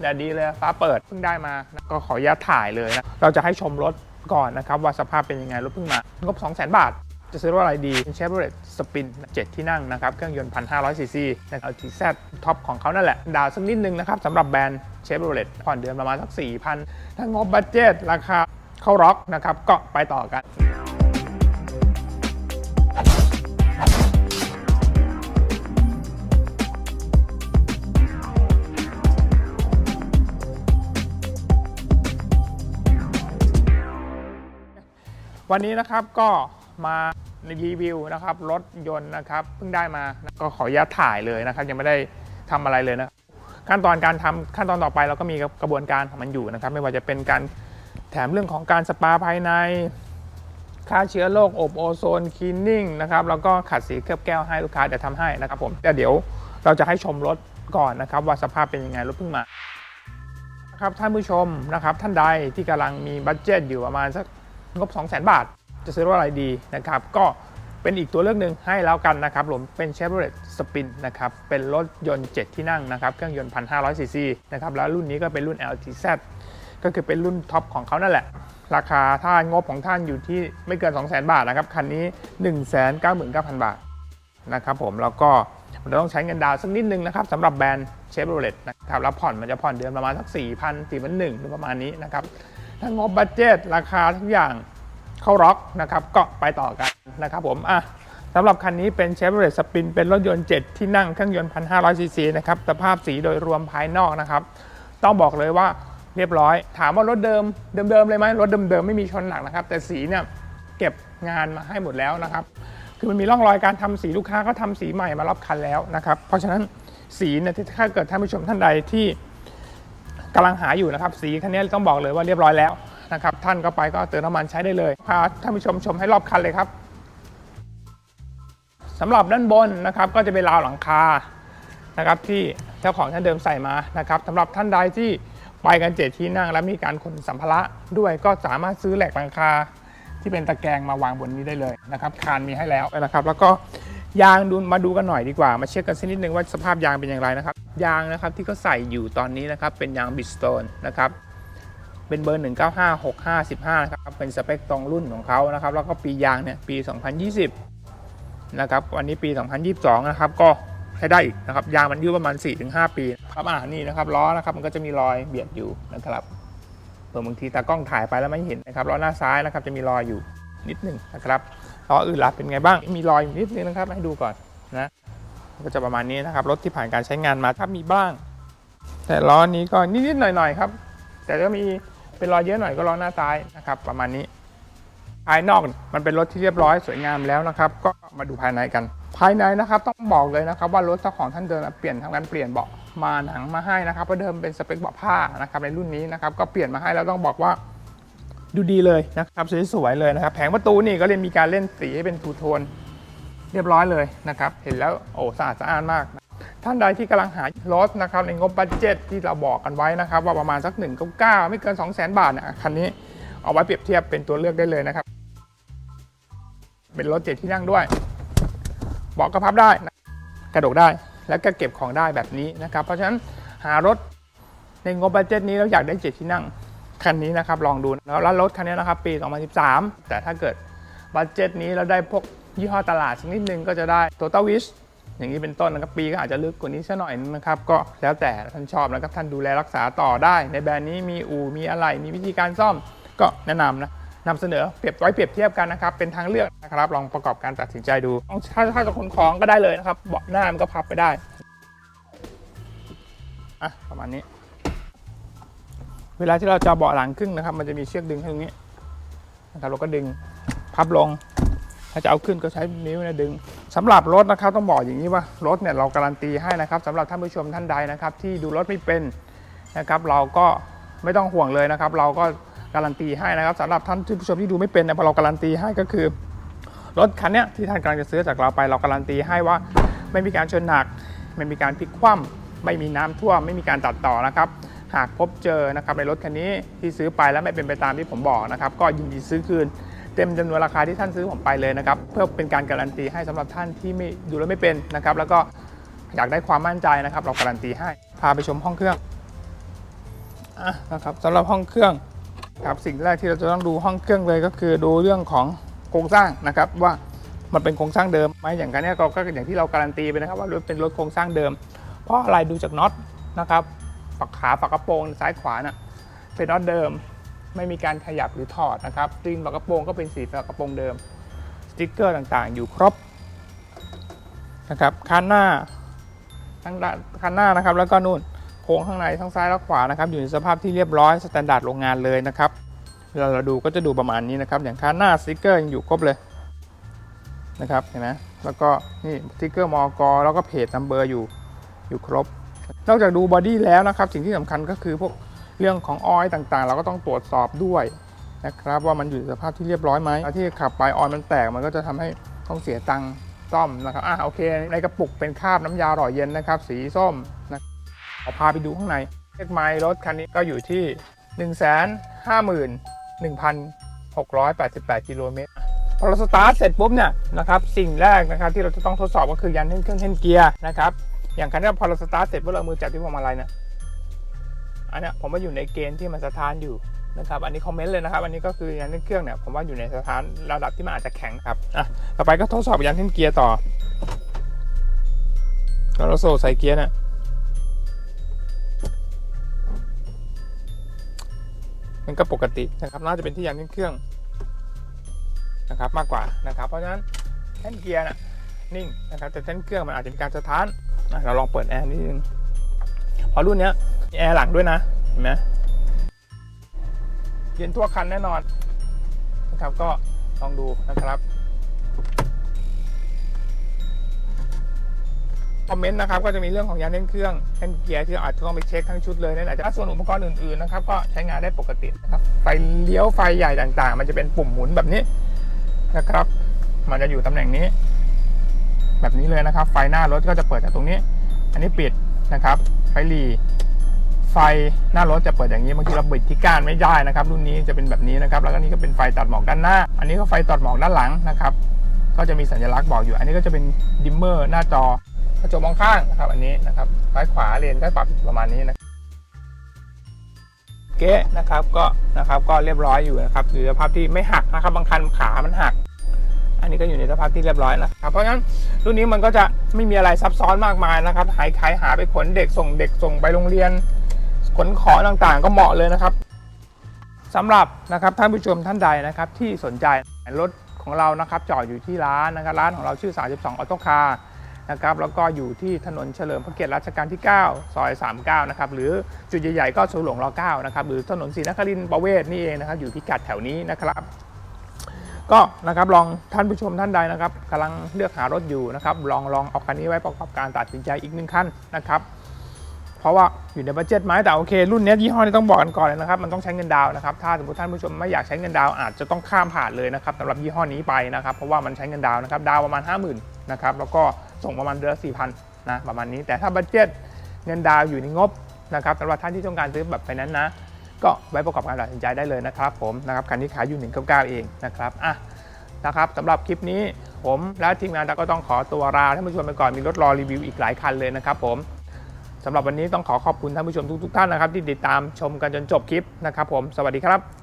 แดดดีเลยฟ้าเปิดเพิ่งได้มาก็ขออนุญาตถ่ายเลยนะเราจะให้ชมรถก่อนนะครับว่าสภาพเป็นยังไงรถเพิ่งมางบ2 0 0 0 0 0 บาท จะซื้อรถอะไรดีเป็น Chevrolet Spin 7 ที่นั่งนะครับ เครื่องยนต์ 1,500 ซีซีนะครับ LTZ ท็อปของเขานั่นแหละ ดาวสักนิดนึงนะครับสำหรับแบรนด์ Chevrolet ผ่อนเดือนประมาณสัก 4,000 ถ้างบบัตเจ็ตราคาเข้าร็อกนะครับก็ไปต่อกัน วันนี้นะครับก็มารีวิวนะครับรถยนต์นะครับเพิ่งได้มาก็ขออนุญาตถ่ายเลยนะครับ ยังไม่ได้ทำอะไรเลยนะขั้นตอนการทำขั้นตอนต่อไปเราก็มีกระบวนการของมันอยู่นะครับ ไม่ว่าจะเป็นการแถมเรื่องของการสปาภายในฆ่าเชื้อโรคอบโอโซนคลีนนิ่งนะครับแล้วก็ขัดสีเคลือบแก้วให้ลูกค้าเดี๋ยวทำให้นะครับผมแต่เดี๋ยวเราจะให้ชมรถก่อนนะครับ ว่าสภาพเป็นยังไงรถเพิ่งมาครับท่านผู้ชมนะครับท่านใดที่กำลังมีบัตเจ็ตอยู่ประมาณสัก งบ 2 0 0 0 0 0 บาท จะซื้อรถอะไรดีนะครับ ก็เป็นอีกตัวเลือกหนึ่งให้แล้วกันนะครับผมเป็น Chevrolet Spin นะครับ เป็นรถยนต์ 7 ที่นั่งนะครับ เครื่องยนต์ 1,500ซีซีนะครับ แล้วรุ่นนี้ก็เป็นรุ่น LTZ ก็คือเป็นรุ่นท็อปของเขานั่นแหละ ราคาถ้างบของท่านอยู่ที่ไม่เกิน 200,000 บาทนะครับ คันนี้ 199,000 บาทนะครับผม แล้วก็เราต้องใช้เงินดาวน์สักนิดนึงนะครับสำหรับแบรนด์เชฟโรเลตนะครับแล้วผ่อนมันจะผ่อนเดือนประมาณสัก4 0 0 0 4 1 0 0หรือประมาณนี้นะครับ ถ้างบบัตเจตราคาทุกอย่างเข้าร็อกนะครับก็ไปต่อกันนะครับผมอะสำหรับคันนี้เป็นเชฟโรเลตสปินเป็นรถยนต์ 7 ที่นั่งเครื่องยนต์ 1,500 ซีซีนะครับสภาพสีโดยรวมภายนอกนะครับต้องบอกเลยว่าเรียบร้อย ถามว่ารถเดิมเดิมๆเลยไหมรถเดิมๆไม่มีชนหนักนะครับ แต่สีเนี่ยเก็บงานมาให้หมดแล้วนะครับ คือมันมีร่องรอยการทำสีลูกค้าก็ทำสีใหม่มารอบคันแล้วนะครับ เพราะฉะนั้นสีเนี่ยถ้าเกิดท่านผู้ชมท่านใดที่ กำลังหาอยู่นะครับ สีคันนี้ต้องบอกเลยว่าเรียบร้อยแล้วนะครับ ท่านก็ไปก็เติมน้ำมันใช้ได้เลย พาท่านผู้ชมชมให้รอบคันเลยครับสำหรับด้านบนนะครับก็จะเป็นราวหลังคานะครับที่เจ้าของท่านเดิมใส่มานะครับสำหรับท่านใดที่ไปกันเจ็ดที่นั่ง และมีการขนสัมภาระด้วยก็สามารถซื้อแหลกหลังคาที่เป็นตะแกรงมาวางบนนี้ได้เลยนะครับคานมีให้แล้วนะครับ แล้วก็ยางดูมาดูกันหน่อยดีกว่า มาเช็คกันสักนิดนึงว่าสภาพยางเป็นอย่างไรนะครับ ยางนะครับที่เขาใส่อยู่ตอนนี้นะครับเป็นยางบิสโตนนะครับเป็นเบอร์ 195655นะครับเป็นสเปคตรงรุ่นของเขานะครับแล้วก็ปียางเนี่ยปี 2020นะครับวันนี้ปี 2022 นะครับก็ใช้ได้อีกนะครับยางมันอายประมาณ 4-5 ปีครับอ่านี่นะครับล้อนะครับมันก็จะมีรอยเบียดอยู่นะครับเผื่อบางทีตากล้องถ่ายไปแล้วไม่เห็นนะครับล้อหน้าซ้ายนะครับจะมีรอยอยู่นิดหนึ่งนะครับล้ออื่นล่ะเป็นไงบ้างมีรอยอยู่นิดนึงนะครับให้ดูก่อน ก็จะประมาณนี้นะครับรถที่ผ่านการใช้งานมาถ้ามีบ้าง แต่ล้อนี้ก็นิดๆหน่อยๆครับ แต่ก็มีเป็นรอยเยอะหน่อยก็ล้อหน้าซ้ายนะครับ ประมาณนี้ ภายนอกมันเป็นรถที่เรียบร้อยสวยงามแล้วนะครับ ก็มาดูภายในกัน ภายในนะครับต้องบอกเลยนะครับ ว่ารถเจ้าของท่านเดิมเปลี่ยนทำการเปลี่ยนเบาะมาหนังมาให้นะครับเพราะเดิมเป็นสเปคเบาะผ้านะครับในรุ่นนี้นะครับก็เปลี่ยนมาให้แล้วต้องบอกว่าดูดีเลยนะครับสวยๆเลยนะครับ แผงประตูนี่ก็เลยมีการเล่นสีให้เป็นทูโทน เรียบร้อยเลยนะครับ เห็นแล้วโอ้สะอาดสะอ้านมาก ท่านใดที่กำลังหารถนะครับในงบบัตเจ็ตที่เราบอกกันไว้นะครับ ว่าประมาณสัก1นึ่งเก้าไม่เกิน 2 0 0 0 0 0 บาทนี่ยคันนี้เอาไว้เปรียบเทียบเป็นตัวเลือกได้เลยนะครับ เป็นรถเจ็ดที่นั่งด้วยเบาะก็พับได้นะกระดกได้แล้วก็เก็บของได้แบบนี้นะครับ เพราะฉะนั้นหารถในงบบัตเจ็ตนี้เราอยากได้เจ็ดที่นั่งคันนี้นะครับลองดูแล้วรถคันนี้นะครับปี 2013 แต่ถ้าเกิดบัตเจ็ตนี้เราได้พวก ยี่ห้อตลาดสักนิดนึงก็จะได้ Total Wish อย่างนี้เป็นต้นนะครับปีก็อาจจะลึกกว่านี้สักหน่อยนะครับ ก็แล้วแต่ท่านชอบนะครับท่านดูแลรักษาต่อได้ ในแบรนด์นี้มีอู่มีอะไร มีวิธีการซ่อมก็แนะนำนะนำเสนอเปรียบไว้เปรียบเทียบกันนะครับ เป็นทางเลือกนะครับ ลองประกอบการตัดสินใจดูถ้าถ้าจะขนของก็ได้เลยนะครับเบาะหน้ามันก็พับไปได้อะประมาณนี้ เวลาที่เราจะเบาะหลังครึ่งนะครับ มันจะมีเชือกดึงตรงนี้นะครับเราก็ดึงพับลง ถ้าจะเอาขึ้นก็ใช้นิ้วนะดึงสำหรับรถนะครับต้องบอกอย่างนี้ว่ารถเนี่ยเราการันตีให้นะครับสำหรับท่านผู้ชมท่านใดนะครับ ที่ดูรถไม่เป็นนะครับเราก็ไม่ต้องห่วงเลยนะครับ เราก็การันตีให้นะครับสำหรับท่านผู้ชมที่ดูไม่เป็นเนี่ยพอเราการันตีให้ก็คือ รถคันเนี้ยที่ท่านกำลังจะซื้อจากเราไป เราการันตีให้ว่าไม่มีการชนหนัก ไม่มีการพลิกคว่ำไม่มีน้ำท่วม ไม่มีการตัดต่อนะครับ หากพบเจอนะครับในรถคันนี้ที่ซื้อไปแล้วไม่เป็นไปตามที่ผมบอกนะครับ ก็ยินดีซื้อคืน เต็มจำนวนราคาที่ท่านซื้อผมไปเลยนะครับเพื่อเป็นการการันตีให้สำหรับท่านที่ไม่ดูแล้วไม่เป็นนะครับแล้วก็อยากได้ความมั่นใจนะครับ เราการันตีให้พาไปชมห้องเครื่องนะครับสำหรับห้องเครื่องครับสิ่งแรกที่เราจะต้องดูห้องเครื่องเลยก็คือดูเรื่องของโครงสร้างนะครับว่ามันเป็นโครงสร้างเดิมไหมอย่างกันเนี้ยก็ก็อย่างที่เราการันตีไปนะครับ ว่ารถเป็นรถโครงสร้างเดิม เพราะอะไรดูจากน็อตนะครับฝักขาฝักกระโปรงซ้ายขวาน่ะเป็นน็อตเดิม ไม่มีการขยับหรือถอดนะครับตีนฝักระโปรงก็เป็นสีฝักระโปรงเดิม สติ๊กเกอร์ต่างๆ อยู่ครบนะครับคันหน้าทั้งด้านคันหน้านะครับ แล้วก็นู่นโค้งข้างในทั้งซ้ายและขวานะครับ อยู่ในสภาพที่เรียบร้อยสแตนดาร์ดโรงงานเลยนะครับเวลาเราดูก็จะดูประมาณนี้นะครับ อย่างคันหน้าสติ๊กเกอร์ยังอยู่ครบเลยนะครับเห็นไหมแล้วก็นี่สติ๊กเกอร์มอกแล้วก็เพจนัมเบอร์อยู่อยู่ครบ นอกจากดูบอดี้แล้วนะครับ สิ่งที่สำคัญก็คือพวก เรื่องของออยล์ต่างๆ เราก็ต้องตรวจสอบด้วยนะครับว่ามันอยู่ในสภาพที่เรียบร้อยไหมที่ขับไปออยล์มันแตกมันก็จะทำให้ต้องเสียตังค์ซ่อมนะครับอะโอเค ในกระปุกเป็นคราบน้ำยาหล่อเย็นนะครับ สีส้มนะเอาพาไปดูข้างในเลขไมล์รถคันนี้ก็อยู่ที่ 151,688กิโลเมตรพอเราสตาร์ทเสร็จปุ๊บเนี่ยนะครับสิ่งแรกนะครับที่เราจะต้องทดสอบก็คือยันเร่เครื่องเร่งเกียร์นะครับอย่างคันนี้พอเราสตาร์ทเสร็จปุ๊บเรามือจับที่พวงมาลัยเนี่ย อันนี้ผมว่าอยู่ในเกณฑ์ที่มันสถานอยู่นะครับอันนี้คอมเมนต์เลยนะครับ อันนี้ก็คือยันเร่เครื่องเนี่ยผมว่าอยู่ในสถานระดับที่มันอาจจะแข็งครับอะต่อไปก็ทดสอบยันเร่งเกียร์ต่อแล้วเราโซ่ใส่เกียร์นี่ยมันก็ปกตินะครับน่าจะเป็นที่ยันเร่เครื่องนะครับมากกว่านะครับ เพราะฉะนั้นแท่นเกียร์น่ะนิ่งนะครับแต่แท่นเครื่องมันอาจจะมีการสะท้านนะเราลองเปิดแอร์นิดนึงเพอรุ่นเนี้ย แอร์หลังด้วยนะ เห็นไหมเย็นทั่วคันแน่นอนนะครับก็ลองดูนะครับคอมเมนต์นะครับก็จะมีเรื่องของยางเล่นเครื่องแท่นเกียร์ที่อาจจะต้องไปเช็คทั้งชุดเลยนั่นแหละส่วนอุปกรณ์อื่นๆนะครับก็ใช้งานได้ปกตินะครับไฟเลี้ยวไฟใหญ่ต่างๆ มันจะเป็นปุ่มหมุนแบบนี้นะครับ มันจะอยู่ตำแหน่งนี้ แบบนี้เลยนะครับ ไฟหน้ารถก็จะเปิดจากตรงนี้ อันนี้ปิดนะครับ ไฟหลี ไฟหน้ารถจะเปิดอย่างนี้บางทีเราบิดที่ก้านไม่ได้นะครับ รุ่นนี้จะเป็นแบบนี้นะครับ แล้วก็นี่ก็เป็นไฟตัดหมอกด้านหน้า อันนี้ก็ไฟตัดหมอกด้านหลังนะครับก็จะมีสัญลักษณ์บอกอยู่ อันนี้ก็จะเป็นดิมเมอร์หน้าจอกระจกมองข้างนะครับ อันนี้นะครับซ้ายขวาเลนก็ปรับประมาณนี้นะเก๊นะครับก็นะครับก็เรียบร้อยอยู่นะครับอยู่สภาพที่ไม่หักนะครับ บางคันขามันหัก อันนี้ก็อยู่ในสภาพที่เรียบร้อยนะครับเพราะฉะนั้นรุ่นนี้มันก็จะไม่มีอะไรซับซ้อนมากมายนะครับหายขายหาไปขนเด็กส่งเด็กส่งไปโรงเรียน นของต่างๆ ก็เหมาะเลยนะครับสำหรับนะครับท่านผู้ชมท่านใดนะครับที่สนใจรถของเรานะครับจอดอยู่ที่ร้านนะครับร้านของเราชื่อ 32ออโต้คาร์นะครับแล้วก็อยู่ที่ถนนเฉลิมพระเกียรติรัชกาลที่ 9 ซอย 39 นะครับหรือจุดใหญ่ๆก็สุหลวงร9นะครับหรือถนนศรีนครินทร์ประเวศนี่เองนะครับอยู่พิกัดแถวนี้นะครับก็นะครับลองท่านผู้ชมท่านใดนะครับกำลังเลือกหารถอยู่นะครับลองลองเอาคันนี้ไว้ประกอบการตัดสินใจอีกหนึ่งคันนะครับ เพราะว่าอยู่ในบัตเจ็ตไหมแต่โอเค รุ่นนี้ยี่ห้อนี้ต้องบอกกันก่อนเลยนะครับ มันต้องใช้เงินดาวนะครับ ถ้าสมมติท่านผู้ชมไม่อยากใช้เงินดาวอาจจะต้องข้ามผ่านเลยนะครับสำหรับยี่ห้อนี้ไปนะครับ เพราะว่ามันใช้เงินดาวนะครับ ดาวประมาณ 50,000นะครับ แล้วก็ส่งประมาณเดือนละ4,000นะประมาณนี้ แต่ถ้าบัตเจ็ตเงินดาวอยู่ในงบนะครับสำหรับท่านที่ต้องการซื้อแบบไฟนนซ์นะ ก็ไว้ประกอบการตัดสินใจได้เลยนะครับ ผมนะครับคันนี้ขายอยู่199เองนะครับอะนะครับสำหรับคลิปนี้ผมและทีมงานเราก็ต้องขอตัวลาท่านผู้ชมไปก่อนมีรถรอรีวิวอีกหลายคันเลยนะครับผม สำหรับวันนี้ต้องขอขอบคุณท่านผู้ชมทุกๆท่านนะครับ ที่ติดตามชมกันจนจบคลิปนะครับผมสวัสดีครับ